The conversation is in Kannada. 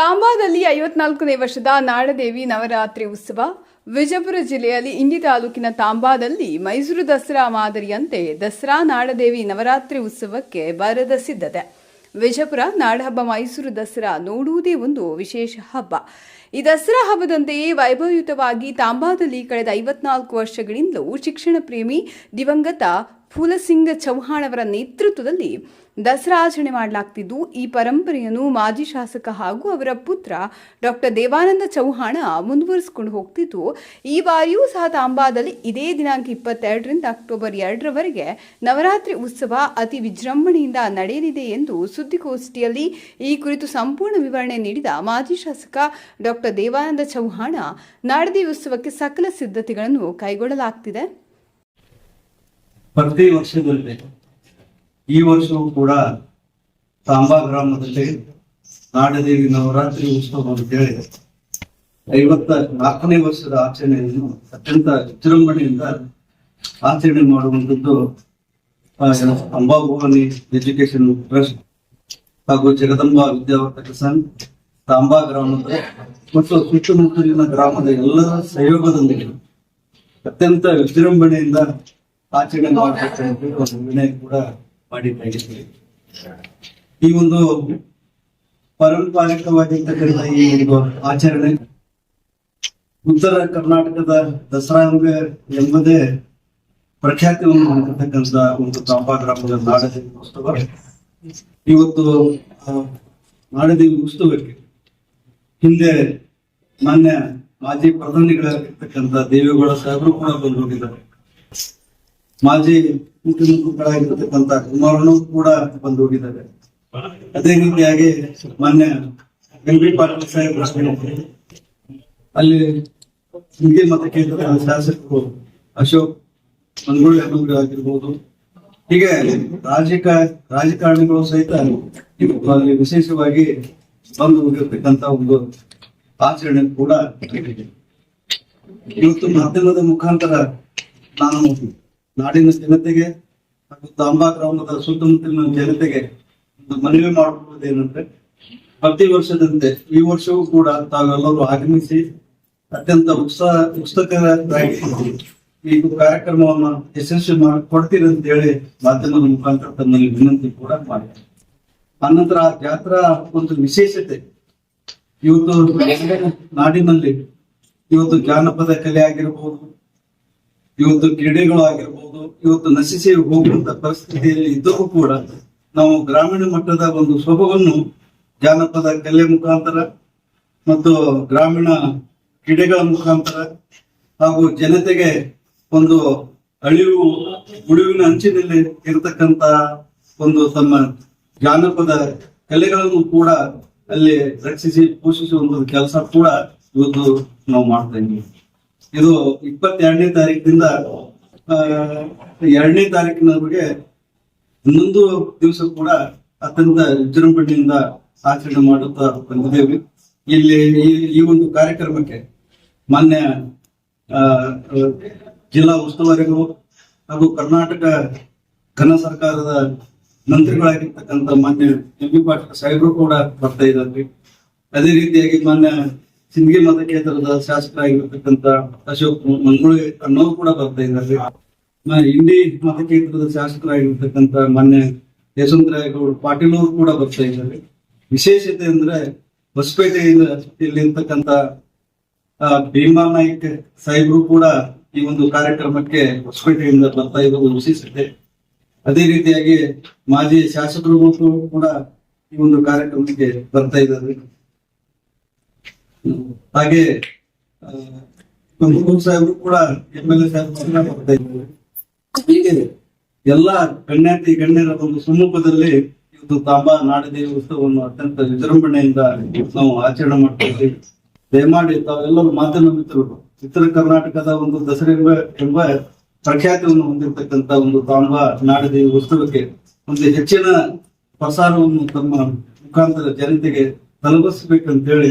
ತಾಂಬಾದಲ್ಲಿ ಐವತ್ನಾಲ್ಕನೇ ವರ್ಷದ ನಾಡದೇವಿ ನವರಾತ್ರಿ ಉತ್ಸವ ವಿಜಯಪುರ ಜಿಲ್ಲೆಯಲ್ಲಿ ಇಂಡಿ ತಾಲೂಕಿನ ತಾಂಬಾದಲ್ಲಿ ಮೈಸೂರು ದಸರಾ ಮಾದರಿಯಂತೆ ದಸರಾ ನಾಡದೇವಿ ನವರಾತ್ರಿ ಉತ್ಸವಕ್ಕೆ ಬರದ ಸಿದ್ಧತೆ. ವಿಜಯಪುರ ನಾಡಹಬ್ಬ ಮೈಸೂರು ದಸರಾ ನೋಡುವುದೇ ಒಂದು ವಿಶೇಷ ಹಬ್ಬ. ಈ ದಸರಾ ಹಬ್ಬದಂತೆಯೇ ವೈಭವಯುತವಾಗಿ ತಾಂಬಾದಲ್ಲಿ ಕಳೆದ ಐವತ್ನಾಲ್ಕು ವರ್ಷಗಳಿಂದಲೂ ಶಿಕ್ಷಣ ಪ್ರೇಮಿ ದಿವಂಗತ ಫೂಲಸಿಂಗ ಚೌಹಾಣ್ ಅವರ ನೇತೃತ್ವದಲ್ಲಿ ದಸರಾ ಆಚರಣೆ ಮಾಡಲಾಗ್ತಿದ್ದು, ಈ ಪರಂಪರೆಯನ್ನು ಮಾಜಿ ಶಾಸಕ ಹಾಗೂ ಅವರ ಪುತ್ರ ಡಾಕ್ಟರ್ ದೇವಾನಂದ ಚೌಹಾಣ ಮುಂದುವರಿಸಿಕೊಂಡು ಹೋಗ್ತಿದ್ದು ಈ ಬಾರಿಯೂ ಸಹ ತಾಂಬಾದಲ್ಲಿ ಇದೇ ದಿನಾಂಕ ಇಪ್ಪತ್ತೆರಡರಿಂದ ಅಕ್ಟೋಬರ್ ಎರಡರವರೆಗೆ ನವರಾತ್ರಿ ಉತ್ಸವ ಅತಿ ವಿಜೃಂಭಣೆಯಿಂದ ನಡೆಯಲಿದೆ ಎಂದು ಸುದ್ದಿಗೋಷ್ಠಿಯಲ್ಲಿ ಈ ಕುರಿತು ಸಂಪೂರ್ಣ ವಿವರಣೆ ನೀಡಿದ ಮಾಜಿ ಶಾಸಕ ಡಾಕ್ಟರ್ ದೇವಾನಂದ ಚೌಹಾಣ, ನಾಡದಿ ಉತ್ಸವಕ್ಕೆ ಸಕಲ ಸಿದ್ಧತೆಗಳನ್ನು ಕೈಗೊಳ್ಳಲಾಗ್ತಿದೆ. ಪ್ರತಿ ವರ್ಷದಲ್ಲಿ ಈ ವರ್ಷವೂ ಕೂಡ ತಾಂಬಾ ಗ್ರಾಮದಲ್ಲಿ ನಾಡದೇವಿ ನವರಾತ್ರಿ ಉತ್ಸವ ಅಂತೇಳಿ ಐವತ್ತ ನಾಲ್ಕನೇ ವರ್ಷದ ಆಚರಣೆಯನ್ನು ಅತ್ಯಂತ ವಿಜೃಂಭಣೆಯಿಂದ ಆಚರಣೆ ಮಾಡುವಂಥದ್ದು ಅಂಬಾ ಅಂಬಾಭವಾನಿ ಎಜುಕೇಶನ್ ಟ್ರಸ್ಟ್ ಹಾಗೂ ಜಗದಂಬಾ ವಿದ್ಯಾವರ್ಧಕ ಸಂಘ, ತಾಂಬಾ ಗ್ರಾಮದ ಮತ್ತು ಸುತ್ತಮುತ್ತಲಿನ ಗ್ರಾಮದ ಎಲ್ಲರ ಸಹಯೋಗದೊಂದಿಗೆ ಅತ್ಯಂತ ವಿಜೃಂಭಣೆಯಿಂದ ಆಚರಣೆ ಕೂಡ ಈ ಒಂದು ಪಾರಂಪರಿಕವಾಗಿರ್ತಕ್ಕಂಥ ಈ ಒಂದು ಆಚರಣೆ ಉತ್ತರ ಕರ್ನಾಟಕದ ದಸರಾ ಎಂಬ- ಎಂಬುದೇ ಪ್ರಖ್ಯಾತಿಯನ್ನು ಹೊಂದಿರತಕ್ಕಂಥ ಒಂದು ತಾಂಬಾ ಗ್ರಾಮದ ನಾಡದೇವಿ ಉತ್ಸವ. ಇವತ್ತು ನಾಡದೇವಿ ಉತ್ಸವಕ್ಕೆ ಹಿಂದೆ ಮಾನ್ಯ ಮಾಜಿ ಪ್ರಧಾನಿಗಳಾಗಿರ್ತಕ್ಕಂಥ ದೇವೇಗೌಡ ಸಾಹೇಬರು ಕೂಡ ಬಂದು ಹೋಗಿದ್ದಾರೆ. ಮಾಜಿ ಮುಖ್ಯಮಂತ್ರಿಗಳಾಗಿರ್ತಕ್ಕಂಥ ಕುಮಾರನು ಕೂಡ ಬಂದು ಹೋಗಿದ್ದಾರೆ. ಅದೇ ರೀತಿಯಾಗಿ ಮಾನ್ಯ ಎಂ ಬಿ ಪಾಟೀಲ್ ಸಾಹೇಬ್ ಅಲ್ಲಿ ಹಿಂದಿ ಮತಕ್ಷೇತ್ರದ ಶಾಸಕರು ಅಶೋಕ್ ಮಂಗಳೂರು ಎಮ್ಮೆಲ್ಯೆ ಆಗಿರ್ಬೋದು. ಹೀಗೆ ರಾಜಕ ರಾಜಕಾರಣಿಗಳು ಸಹಿತ ಅಲ್ಲಿ ವಿಶೇಷವಾಗಿ ಬಂದು ಹೋಗಿರ್ತಕ್ಕಂತ ಒಂದು ಆಚರಣೆ ಕೂಡ. ಇವತ್ತು ಮಾಧ್ಯಮದ ಮುಖಾಂತರ ನಾನು ನಾಡಿನ ಜನತೆಗೆ ಹಾಗೂ ತಾಂಬಾ ಗ್ರಾಮದ ಸುತ್ತಮುತ್ತಲಿನ ಜನತೆಗೆ ಒಂದು ಮನವಿ ಮಾಡಿಕೊಳ್ಳುವುದೇನೆಂದ್ರೆ ಪ್ರತಿ ವರ್ಷದಂತೆ ಈ ವರ್ಷವೂ ಕೂಡ ತಾವೆಲ್ಲರೂ ಆಗಮಿಸಿ ಅತ್ಯಂತ ಉತ್ಸಾಹ ಉತ್ಸುಕರಾಗಿ ಈ ಕಾರ್ಯಕ್ರಮವನ್ನು ಯಶಸ್ವಿ ಮಾಡಿ ಕೊಡ್ತೀರಿ ಅಂತ ಹೇಳಿ ಮಾಧ್ಯಮದ ಮುಖಾಂತರ ತಮ್ಮಲ್ಲಿ ವಿನಂತಿ ಕೂಡ ಮಾಡಿದ್ದಾರೆ ಅನಂತರ ಆ ಜಾತ್ರಾ ಒಂದು ವಿಶೇಷತೆ. ಇವತ್ತು ನಾಡಿನಲ್ಲಿ, ಇವತ್ತು ಜಾನಪದ ಕಲೆ ಆಗಿರ್ಬೋದು ಇವತ್ತು ಕ್ರೀಡೆಗಳು ಆಗಿರ್ಬೋದು ಇವತ್ತು ನಶಿಸಿ ಹೋಗುವಂತ ಪರಿಸ್ಥಿತಿಯಲ್ಲಿ ಇದ್ದರೂ ಕೂಡ ನಾವು ಗ್ರಾಮೀಣ ಮಟ್ಟದ ಒಂದು ಸೊಬಗನ್ನು ಜಾನಪದ ಕಲೆ ಮುಖಾಂತರ ಮತ್ತು ಗ್ರಾಮೀಣ ಕ್ರೀಡೆಗಳ ಮುಖಾಂತರ ಹಾಗೂ ಜನತೆಗೆ ಒಂದು ಅಳಿವು, ಉಳಿವಿನ ಅಂಚಿನಲ್ಲಿ ಇರತಕ್ಕಂತ ಒಂದು ತಮ್ಮ ಜಾನಪದ ಕಲೆಗಳನ್ನು ಕೂಡ ಅಲ್ಲಿ ರಕ್ಷಿಸಿ ಪೋಷಿಸುವಂತ ಕೆಲಸ ಕೂಡ ಇವತ್ತು ನಾವು ಮಾಡ್ತಾ ಇದ್ದೀವಿ. ಇದು ಇಪ್ಪತ್ತೆರಡನೇ ತಾರೀಕಿನಿಂದ ಎರಡನೇ ತಾರೀಕಿನವರೆಗೆ ಇನ್ನೊಂದು ದಿವಸ ಕೂಡ ಅತ್ಯಂತ ವಿಜೃಂಭಣೆಯಿಂದ ಆಚರಣೆ ಮಾಡುತ್ತಾ ಬಂದಿದ್ದೇವೆ. ಇಲ್ಲಿ ಈ- ಒಂದು ಕಾರ್ಯಕ್ರಮಕ್ಕೆ ಮಾನ್ಯ ಜಿಲ್ಲಾ ಉಸ್ತುವಾರಿಗಳು ಹಾಗೂ ಕರ್ನಾಟಕ ಘನ ಸರ್ಕಾರದ ಮಂತ್ರಿಗಳಾಗಿರ್ತಕ್ಕಂಥ ಮಾನ್ಯ ಎಂ ಬಿ ಪಾಟೀಲ್ ಸಾಹೇಬರು ಕೂಡ ಬರ್ತಾ ಇದ್ದಾರೆ. ಅದೇ ರೀತಿಯಾಗಿ ಮಾನ್ಯ ಸಿಂದಗಿ ಮತಕ್ಷೇತ್ರದ ಶಾಸಕರಾಗಿರ್ತಕ್ಕಂಥ ಅಶೋಕ್ ಮಂಗಳೂರು ಅನ್ನೋರು ಕೂಡ ಬರ್ತಾ ಇದ್ದಾರೆ. ಇಂಡಿ ಮತಕ್ಷೇತ್ರದ ಶಾಸಕರಾಗಿರ್ತಕ್ಕಂಥ ಮಾನ್ಯ ಯಶವಂತರಾಯಗೌಡ ಪಾಟೀಲ್ ಅವರು ಕೂಡ ಬರ್ತಾ ಇದ್ದಾರೆ. ವಿಶೇಷತೆ ಅಂದ್ರೆ ಹೊಸಪೇಟೆಯಿಂದ ಇಲ್ಲಿರ್ತಕ್ಕಂತ ಭೀಮಾ ನಾಯ್ಕ್ ಸಾಹೇಬರು ಕೂಡ ಈ ಒಂದು ಕಾರ್ಯಕ್ರಮಕ್ಕೆ ಹೊಸಪೇಟೆಯಿಂದ ಬರ್ತಾ ಇರೋದು ವಿಶೇಷತೆ. ಅದೇ ರೀತಿಯಾಗಿ ಮಾಜಿ ಶಾಸಕರು ಕೂಡ ಈ ಒಂದು ಕಾರ್ಯಕ್ರಮಕ್ಕೆ ಬರ್ತಾ ಇದ್ದಾರೆ. ಹಾಗೆ ಮುಕುಲ್ ಸಾಹೇಬ್ರು ಕೂಡ ಎಂ ಎಲ್ ಎ ಹೀಗೆ ಎಲ್ಲ ಗಣ್ಯಾತಿ ಗಣ್ಯರ ಒಂದು ಸಮ್ಮುಖದಲ್ಲಿ ಇವತ್ತು ತಾಂಬಾ ನಾಡದೇವಿ ಉತ್ಸವವನ್ನು ಅತ್ಯಂತ ವಿಜೃಂಭಣೆಯಿಂದ ನಾವು ಆಚರಣೆ ಮಾಡ್ತಾ ಇದ್ದೀವಿ ದಯಮಾಡಿ ತಾವೆಲ್ಲರೂ ಮಾಧ್ಯಮ ಮಿತ್ರರು. ಉತ್ತರ ಕರ್ನಾಟಕದ ಒಂದು ದಸರಾ ಎಂಬ ಪ್ರಖ್ಯಾತಿಯನ್ನು ಹೊಂದಿರತಕ್ಕಂತ ಒಂದು ತಾಂಬಾ ನಾಡದೇವಿ ಉತ್ಸವಕ್ಕೆ ಒಂದು ಹೆಚ್ಚಿನ ಪ್ರಸಾರವನ್ನು ತಮ್ಮ ಮುಖಾಂತರ ಜನತೆಗೆ ತಲುಪಿಸಬೇಕಂತೇಳಿ